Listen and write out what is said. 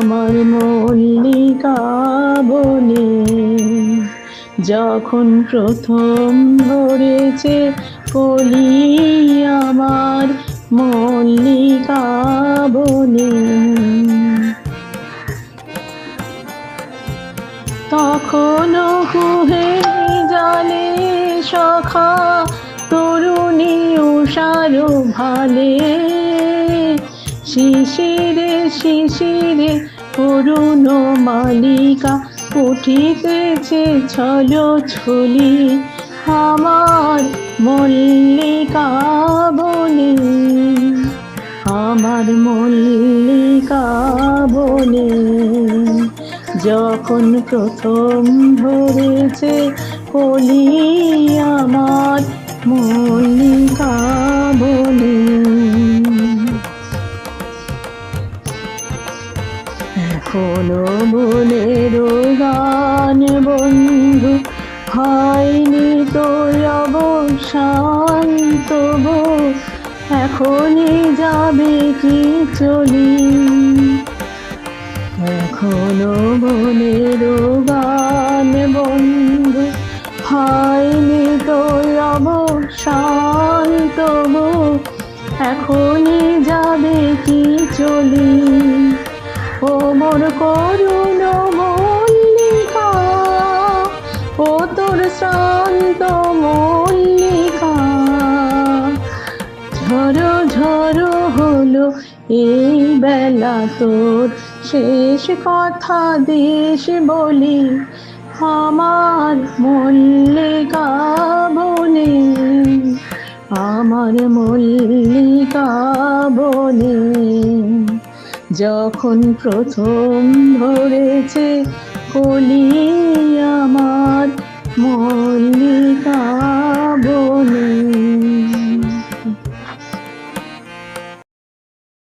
আমার মল্লিকা বনে, যখন প্রথম ধরেছে কলি আমার মল্লিকা বনে, তখনও কুহে জালে সখা, তরুণী উষারো ভালে শিশিরে শিশিরে করুণ মালিকা উঠিতেছে ছল ছুলি। আমার মল্লিকা বনে আমার মল্লিকা বনে যখন প্রথম ধরেছে কলি আমার মল্লিকা এখনও মনের গান বন্ধু, হয়নি তোর অবসান তবু এখনই যাবে কি চলি? এখনও মনের গান বন্ধু, হয়নি তোর অবসান তবু এখনই যাবে কি চলি? ও মোর করুণ মল্লিকা। ও তোর শান্ত মল্লিকা। ঝড়ো ঝড়ো হলো এই বেলা তোর। শেষ কথা দেশ বলি আমার মল্লিকা বনে। আমার মল্লিকা বনে। যখন প্রথম ধরেছে কলি আমার মন